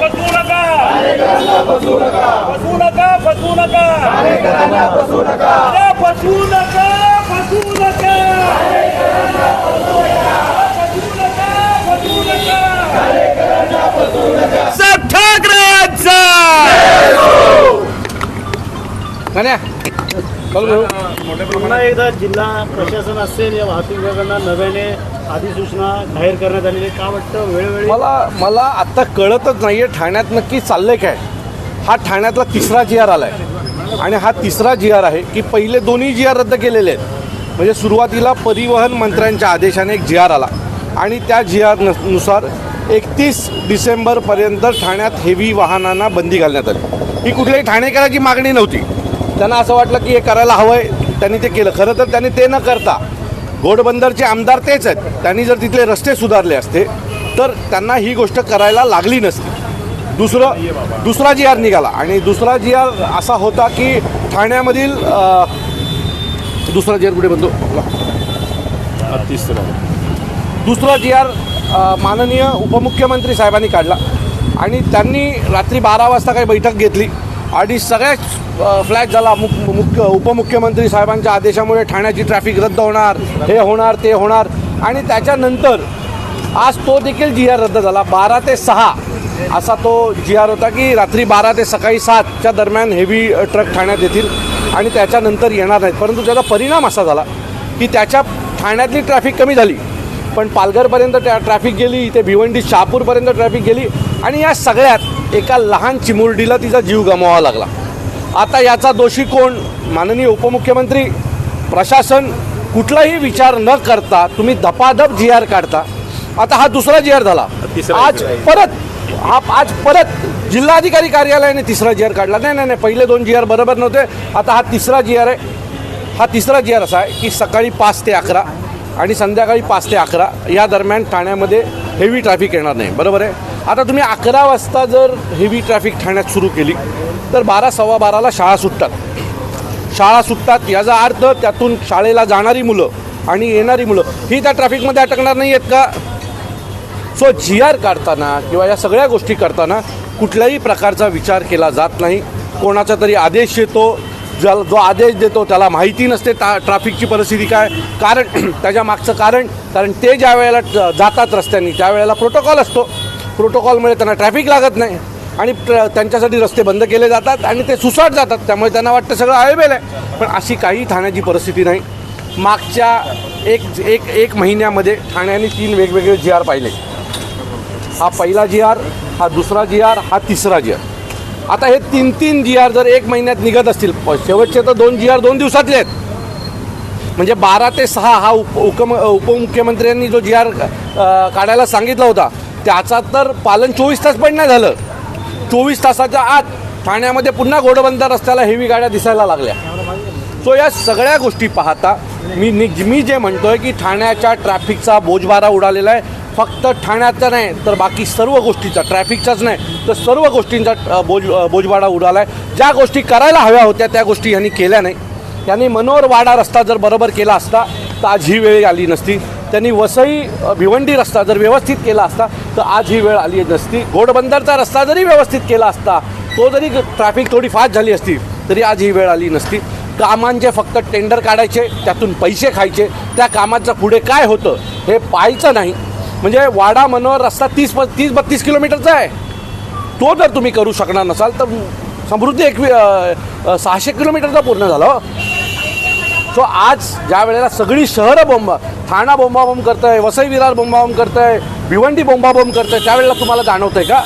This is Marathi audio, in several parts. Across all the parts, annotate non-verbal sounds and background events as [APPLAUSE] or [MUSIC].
फसवू नका फसवू नका फसवू नका फसवू नका फसवू नका फसवू फसवू. पुन्हा एकदा जिल्हा प्रशासन असेल या वाहतूक विभागांना नव्याने अधिसूचना जाहीर करण्यात आलेली आहे. का वाटतं? वेळोवेळी मला मला आत्ता कळतच नाहीये ठाण्यात नक्की चाललंय काय. हा ठाण्यातला तिसरा जी आर आलाय. आणि हा तिसरा जी आर आहे की पहिले दोन्ही जी आर रद्द केलेले आहेत. म्हणजे सुरुवातीला परिवहन मंत्र्यांच्या आदेशाने एक जी आर आला. आणि त्या जी आरनुसार एकतीस डिसेंबरपर्यंत ठाण्यात हेवी वाहनांना बंदी घालण्यात आली. ही कुठल्याही ठाणेकराची मागणी नव्हती. त्यांना असं वाटलं की हे करायला हवं आहे त्यांनी ते केलं. खरं तर त्यांनी ते न करता घोडबंदरचे आमदार तेच आहेत. त्यांनी जर तिथले रस्ते सुधारले असते तर त्यांना ही गोष्ट करायला लागली नसती. दुसरं दुसरा जी आर निघाला. आणि दुसरा जी आर असा होता की ठाण्यामधील दुसरा जी आर कुठे बनतो? दुसरा जी आर माननीय उपमुख्यमंत्री साहेबांनी काढला. आणि त्यांनी रात्री बारा वाजता काही बैठक घेतली. आणि सगळ्याच फ्लॅग झाला. मुख मुख्य उपमुख्यमंत्री साहेबांच्या आदेशामुळे ठाण्याची ट्रॅफिक रद्द होणार. हे होणार ते होणार. आणि त्याच्यानंतर आज तो देखील जी आर रद्द झाला. बारा ते सहा असा तो जी आर होता की रात्री बारा ते सकाळी सातच्या दरम्यान हेवी ट्रक ठाण्यात येतील आणि त्याच्यानंतर येणार नाहीत. परंतु त्याचा परिणाम असा झाला की त्याच्या ठाण्यातली ट्रॅफिक कमी झाली. पण पालघरपर्यंत त्या ट्रॅफिक गेली इथे भिवंडी शहापूरपर्यंत ट्रॅफिक गेली आणि या सगळ्यात एका लहान चिमुरडीला तिचा जीव गमवावा लागला. आता याचा दोषी कोण? माननीय उपमुख्यमंत्री प्रशासन कुठलाही विचार न करता तुम्ही धपाधप जी आर काढता. आता हा दुसरा जी आर झाला. आज परत हा आज परत जिल्हाधिकारी कार्यालयाने तिसरा जी आर काढला. नाही नाही नाही पहिले दोन जी आर बरोबर नव्हते. आता हा तिसरा जी आर आहे. हा तिसरा जी आर असा आहे की सकाळी पाच ते अकरा आणि संध्याकाळी पाच ते अकरा या दरम्यान ठाण्यामध्ये हेवी ट्रॅफिक येणार नाही. बरोबर आहे? आता तुम्ही अकरा वाजता जर हेवी ट्रॅफिक ठाण्यात सुरू केली तर बारा सव्वा बाराला शाळा सुटतात. शाळा सुटतात याचा अर्थ त्यातून शाळेला जाणारी मुलं आणि येणारी मुलं ही त्या ट्रॅफिकमध्ये अटकणार नाही आहेत का? सो जी आर काढताना किंवा या सगळ्या गोष्टी करताना कुठल्याही प्रकारचा विचार केला जात नाही. कोणाचा तरी आदेश येतो ज्याला जो आदेश देतो त्याला माहिती नसते ता ट्रॅफिकची परिस्थिती काय. कारण [CLEARS THROAT] त्याच्या मागचं कारण कारण ते ज्या वेळेला ट- जातात रस्त्यांनी त्यावेळेला प्रोटोकॉल असतो. प्रोटोकॉलमुळे त्यांना ट्रॅफिक लागत नाही आणि ट्र- त्यांच्यासाठी रस्ते बंद केले जातात आणि ते सुसाट जातात. त्यामुळे त्यांना वाटतं सगळं अवेलेबल आहे. पण अशी काही ठाण्याची परिस्थिती नाही. मागच्या एक एक एक महिन्यामध्ये ठाण्याने तीन वेगवेगळे जी आर पाहिले. हा पहिला जी आर हा दुसरा जी आर हा तिसरा जी आर. आता हे तीन तीन जी आर जर एक महिन्यात निघत असतील प- शेवटचे तर दोन जी आर दोन दिवसातले आहेत. म्हणजे बारा ते सहा हा उप उपम उपमुख्यमंत्र्यांनी जो जी आर काढायला सांगितला होता त्याचा तर पालन चोवीस तास पण नाही झालं. चोवीस तासाच्या आत ठाण्यामध्ये पुन्हा घोडबंदर रस्त्याला हेवी गाड्या दिसायला लागल्या. सो या सगळ्या गोष्टी पाहता मी मी जे म्हणतोय की ठाण्याच्या ट्रॅफिकचा बोजभारा उडालेला आहे. फक्त ठाण्याचा नाही तर बाकी सर्व गोष्टीचा ट्रॅफिकचाच नाही तर सर्व गोष्टींचा बोज अ, उडाला आहे ज्या गोष्टी करायला हव्या होत्या त्या गोष्टी यांनी केल्या नाही. त्यांनी मनोहर वाडा रस्ता जर बरोबर केला असता तर आज ही वेळ आली नसती. त्यांनी वसई भिवंडी रस्ता जर व्यवस्थित केला असता तर आज ही वेळ आली नसती. घोडबंदरचा रस्ता जरी व्यवस्थित केला असता तो जरी ट्रॅफिक थोडी फास्ट झाली असती तरी आज ही वेळ आली नसती. कामांचे फक्त टेंडर काढायचे त्यातून पैसे खायचे त्या कामाचं पुढे काय होतं हे पाहायचं नाही. म्हणजे वाडा मनोहर रस्ता तीस प तीस बत्तीस किलोमीटरचा आहे. तो जर तुम्ही करू शकणार नसाल तर समृद्धी एकवी सहाशे किलोमीटरचा पूर्ण झाला हो. सो आज ज्या वेळेला सगळी शहरं बोंब ठाणा बोंबाबोंब करत आहे वसई विरार बोंबाबोंब करत आहे भिवंडी बोंबाबोंब करत आहे त्यावेळेला तुम्हाला जाणवतं आहे का?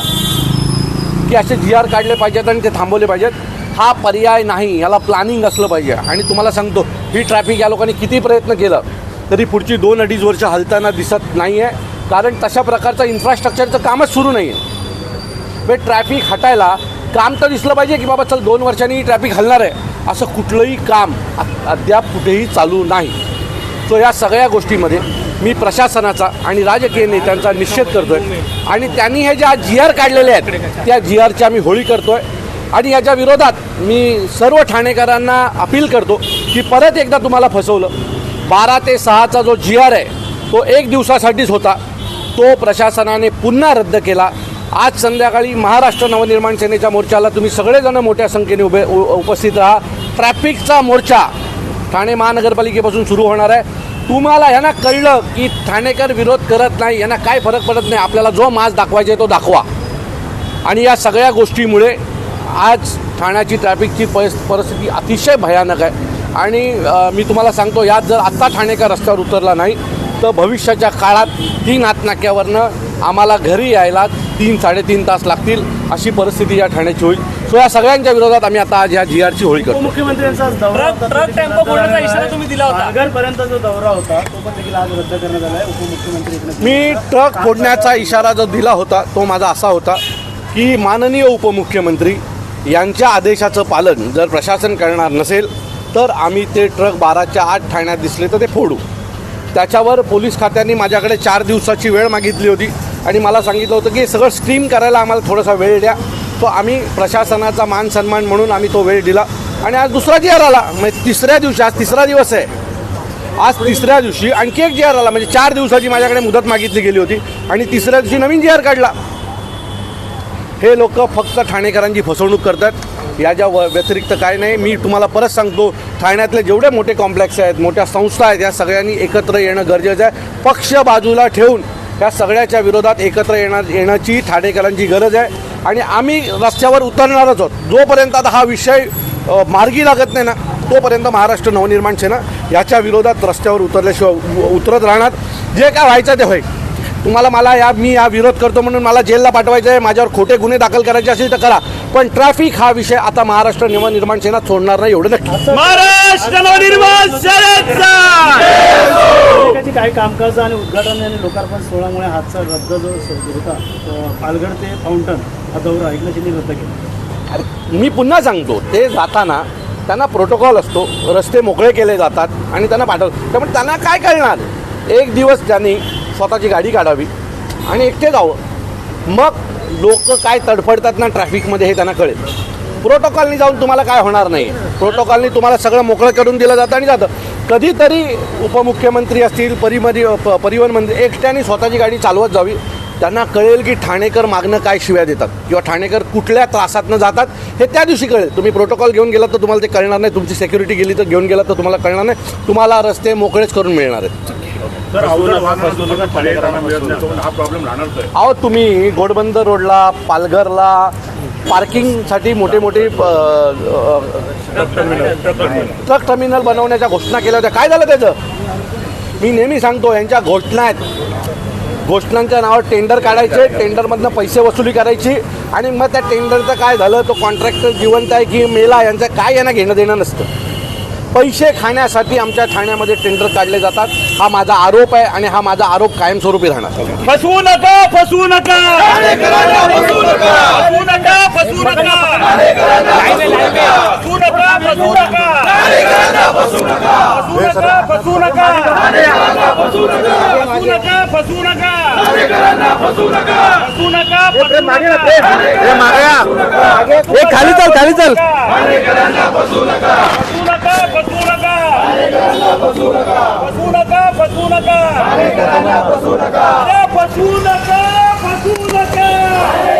की असे जी आर काढले पाहिजेत आणि ते थांबवले पाहिजेत. हा पर्याय नाही याला प्लॅनिंग असलं पाहिजे. आणि तुम्हाला सांगतो ही ट्रॅफिक या लोकांनी किती प्रयत्न केलं तरी पुढची दोन अडीच वर्ष हलताना दिसत नाही आहे कारण तशा प्रकारचं इन्फ्रास्ट्रक्चरचं कामच सुरू नाही आहे म्हणजे ट्रॅफिक हटायला काम तर दिसलं पाहिजे की बाबा चल दोन वर्षांनी ट्रॅफिक हलणार आहे. असं कुठलंही काम अद्याप कुठेही चालू नाही. सो या सगळ्या गोष्टीमध्ये मी प्रशासनाचा आणि राजकीय नेत्यांचा निषेध करतोय. आणि त्यांनी हे ज्या जी आर काढलेले आहेत त्या जी आरची आम्ही होळी करतोय. आणि याच्या विरोधात मी सर्व ठाणेकरांना अपील करतो की परत एकदा तुम्हाला फसवलं. बारा ते सहाचा जो जी आर आहे तो एक दिवसासाठीच होता. तो प्रशासनाने पुन्हा रद्द केला. आज संध्याकाळी महाराष्ट्र नवनिर्माण सेनेच्या मोर्चाला तुम्ही सगळेजण मोठ्या संख्येने उभे उ- उपस्थित राहा. ट्रॅफिकचा मोर्चा ठाणे महानगरपालिकेपासून सुरू होणार आहे. तुम्हाला यांना कळलं की ठाणेकर विरोध करत नाही यांना काय फरक पडत नाही? आपल्याला जो माज दाखवायचा आहे तो दाखवा. आणि या सगळ्या गोष्टीमुळे आज ठाण्याची ट्रॅफिकची परिस्थिती अतिशय भयानक आहे. आणि मी तुम्हाला सांगतो यात जर आत्ता ठाणेकर रस्त्यावर उतरला नाही तर भविष्याच्या काळात तीन हातनाक्यावरनं आम्हाला घरी यायला तीन साडेतीन तास लागतील अशी परिस्थिती या ठाण्याची होईल सो या सगळ्यांच्या विरोधात आम्ही आता आज या जी आरची होळी करतो उपमुख्यमंत्र्यांचा आज दौरा ट्रक- होता. ट्रक टेम्पो फोडण्याचा इशारा तुम्ही दिला होता. पालघरपर्यंत जो दौरा होता तो पण देखील आज रद्द करण्यात आला आहे उपमुख्यमंत्री एकनाथ मी. ट्रक फोडण्याचा इशारा जो दिला होता तो माझा असा होता की माननीय उपमुख्यमंत्री यांच्या आदेशाचं पालन जर प्रशासन करणार नसेल तर आम्ही ते ट्रक बाराच्या आत ठाण्यात दिसले तर ते फोडू त्याच्यावर पोलीस खात्याने माझ्याकडे चार दिवसाची वेळ मागितली होती आणि मला सांगितलं होतं की सगळं स्ट्रीम करायला आम्हाला थोडासा वेळ द्या. तो आम्ही प्रशासनाचा मान सन्मान म्हणून आम्ही तो वेळ दिला. आणि आज दुसरा जी आर आला म्हणजे तिसऱ्या दिवशी आज तिसरा दिवस आहे. आज तिसऱ्या दिवशी आणखी एक जी आर आला म्हणजे चार दिवसाची माझ्याकडे मुदत मागितली गेली होती आणि तिसऱ्या दिवशी नवीन जी आर काढला. हे लोक फक्त ठाणेकरांची फसवणूक करतात. याच्या व व्यतिरिक्त काय नाही मी तुम्हाला परत सांगतो ठाण्यातले जेवढे मोठे कॉम्प्लेक्स आहेत मोठ्या संस्था आहेत या सगळ्यांनी एकत्र येणं गरजेचं आहे. पक्ष बाजूला ठेवून या सगळ्याच्या विरोधात एकत्र येणार येण्याची ठाणेकरांची गरज आहे. आणि आम्ही रस्त्यावर उतरणारच आहोत. जोपर्यंत आता हा विषय मार्गी लागत नाही ना तोपर्यंत महाराष्ट्र नवनिर्माण सेना याच्या विरोधात रस्त्यावर उतरल्याशिवाय उतरत राहणार. जे काय व्हायचं ते होईल. तुम्हाला मला या मी या विरोध करतो म्हणून मला जेलला पाठवायचं आहे माझ्यावर खोटे गुन्हे दाखल करायचे असेल तर करा. पण ट्रॅफिक हा विषय आता महाराष्ट्र नवनिर्माण सेना सोडणार नाही एवढं नक्की. महाराष्ट्र नवनिर्माण सेनेचा! काही कामकाज आणि उद्घाटन आणि लोकार्पण सोहळ्यामुळे हातचा रद्द जो होता तो पालघर ते फाउंटन हा दौरा रद्द केला? अरे मी पुन्हा सांगतो ते जाताना त्यांना प्रोटोकॉल असतो रस्ते मोकळे केले जातात आणि त्यांना पाठवतात त्यामुळे त्यांना काय कळणार एक दिवस त्यांनी स्वतःची गाडी काढावी आणि एकटे जावं. मग लोक काय तडफडतात ना ट्रॅफिकमध्ये हे त्यांना कळेल. प्रोटोकॉलनी जाऊन तुम्हाला काय होणार नाही. प्रोटोकॉलनी तुम्हाला सगळं मोकळं करून दिलं जातं आणि जातं. कधीतरी उपमुख्यमंत्री असतील परिमरी प- परिवहन मंत्री एकट्याने स्वतःची गाडी चालवत जावी. त्यांना कळेल की ठाणेकर मागणं काय शिव्या देतात किंवा ठाणेकर कुठल्या त्रासातनं जातात हे त्या दिवशी कळेल. तुम्ही प्रोटोकॉल घेऊन गेलात तर तुम्हाला ते कळणार नाही. तुमची सेक्युरिटी गेली तर घेऊन गेलात तर तुम्हाला कळणार नाही. तुम्हाला रस्ते मोकळेच करून मिळणार आहेत. तर अवघड वाहनांना ठाणेकरांना मिळत नाही तो हा प्रॉब्लेम राहणारच आहे अहो तुम्ही घोडबंद रोडला पालघरला पार्किंगसाठी मोठे मोठे ट्रक टर्मिनल बनवण्याच्या घोषणा केल्या होत्या. काय झालं त्याचं? मी नेहमी सांगतो यांच्या घोषणा आहेत. घोषणांच्या नावावर टेंडर काढायचे टेंडरमधनं पैसे वसुली करायची आणि मग त्या टेंडरचं काय झालं? तो कॉन्ट्रॅक्टर जिवंत आहे की मेला? यांचं काय यांना घेणं देणं नसतं. पैसे खाण्यासाठी आमच्या ठाण्यामध्ये टेंडर काढले जातात. हा माझा आरोप आहे आणि हा माझा आरोप कायमस्वरूपी राहणार. फसवू नका फसवू नका. खाली चल खाली चल. फसवू नका फसवू नका फसवू नका फसवू नका फसवू